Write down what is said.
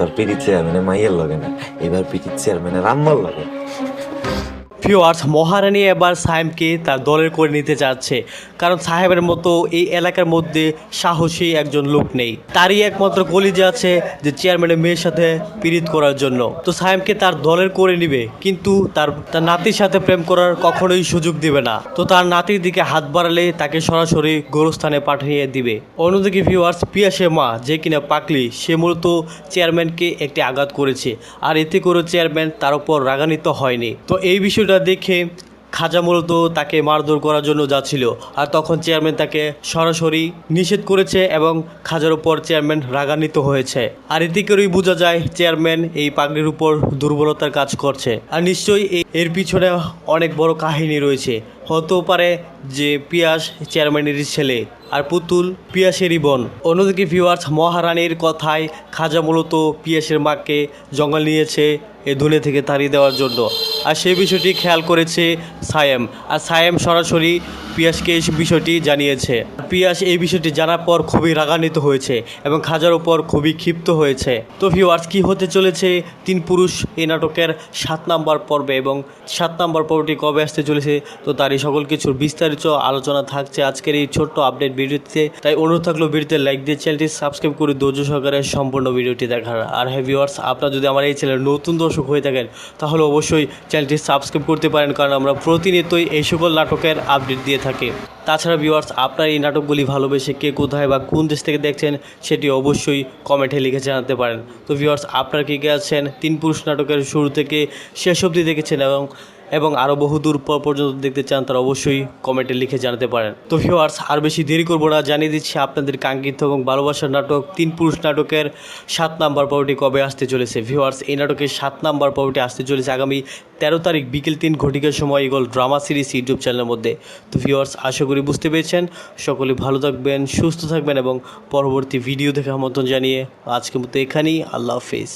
তোর পিরিত চেয়ারম্যানে মাইয়ের লগে না এবার পিরিত চেয়ারম্যানে রাম্মার লগে। ফিওয়ার্স মহারানী এবার সাহেবকে তার দলের করে নিতে চাচ্ছে কারণ সাহেবের মতো এই এলাকার মধ্যে সাহসী একজন লোক নেই। তারই একমাত্র কলিজে আছে যে চেয়ারম্যানের মেয়ের সাথে পীড়িত করার জন্য। তো সাহেবকে তার দলের করে নিবে, কিন্তু তার তার নাতির সাথে প্রেম করার কখনোই সুযোগ দিবে না। তো তার নাতির দিকে হাত বাড়ালে তাকে সরাসরি গোরস্থানে পাঠিয়ে দিবে। অন্যদিকে ভিউয়ার্স পিয়াসে মা যে কিনা পাকলি সে মূলত চেয়ারম্যানকে একটি আঘাত করেছে। আর এতে করে চেয়ারম্যান তার উপর রাগান্বিত হয়নি। তো এই বিষয়টা দেখে খাজা মূলত তাকে মারধর করার জন্য যাচ্ছিল। আর তখন চেয়ারম্যান তাকে সরাসরি নিষেধ করেছে এবং খাজার উপর চেয়ারম্যান রাগান্বিত হয়েছে। আর এতে করেই বোঝা যায় চেয়ারম্যান এই পাগড়ির উপর দুর্বলতার কাজ করছে। আর নিশ্চয়ই এর পিছনে অনেক বড় কাহিনী রয়েছে। হতেও পারে যে পিয়াস চেয়ারম্যানেরই ছেলে আর পুতুল পিয়াসেরই বোন। অন্যদিকে ভিউয়ার্স মহারানীর কথায় খাজা মূলত পিয়াসের মাকে জঙ্গল নিয়েছে এ দুনিয়া থেকে তাড়িয়ে দেওয়ার জন্য। আর সেই বিষয়টি খেয়াল করেছে সায়েম। আর সায়েম সরাসরি পিয়াসকে এই বিষয়টি জানিয়েছে। পিয়াস এই বিষয়টি জানার পর খুবই রাগান্বিত হয়েছে এবং খাজার উপর খুবই ক্ষিপ্ত হয়েছে। তো ভিউয়ার্স কি হতে চলেছে? তিন পুরুষ এই নাটকের সাত নাম্বার পর্বে এবং সাত নাম্বার পর্বটি কবে আসতে চলেছে? তো তার এই সকল কিছুর বিস্তারিত আলোচনা থাকছে আজকের এই ছোট্ট আপডেট ভিডিওতে। তাই অনুরোধ থাকল ভিডিওতে লাইক দিয়ে চ্যানেলটি সাবস্ক্রাইব করে ধৈর্য সহকারে সম্পূর্ণ ভিডিওটি দেখার। আর হ্যাঁ ভিউয়ার্স আপনারা যদি আমার এই চ্যানেল নতুন দর্শক হয়ে থাকেন, তাহলে অবশ্যই চ্যানেলটি সাবস্ক্রাইব করতে পারেন, কারণ আমরা প্রতিনিয়তই এই সকল নাটকের আপডেট দিয়ে থাকি। তাছাড়া ভিউয়ার্স আপনার এই নাটকগুলি ভালোবেসে কে কোথায় বা কোন দেশ থেকে দেখছেন, সেটি অবশ্যই কমেন্টে লিখে জানাতে পারেন। তো ভিউয়ার্স আপনারা কে কে আছেন, তিন পুরুষ নাটকের শুরু থেকে শেষ অবধি দেখেছেন এবং এবং আরও বহু দূর পর পর্যন্ত দেখতে চান, তারা অবশ্যই কমেন্টে লিখে জানাতে পারেন। তো ভিওয়ার্স আর বেশি দেরি করব না, জানিয়ে দিচ্ছি আপনাদের কাঙ্ক্ষিত এবং ভালোবাসার নাটক, তিন পুরুষ নাটকের সাত নাম্বার পর্বটি কবে আসতে চলেছে? ভিওয়ার্স এই নাটকের সাত নাম্বার পর্বটি আসতে চলেছে আগামী তেরো তারিখ বিকেল তিন ঘটিকার সময় এগোল ড্রামা সিরিজ ইউটিউব চ্যানেলের মধ্যে। তো ভিউয়ার্স আশা করি বুঝতে পেরেছেন। সকলে ভালো থাকবেন, সুস্থ থাকবেন এবং পরবর্তী ভিডিও দেখার মতন জানিয়ে আজকের মতো এখানেই। আল্লাহ হাফিজ।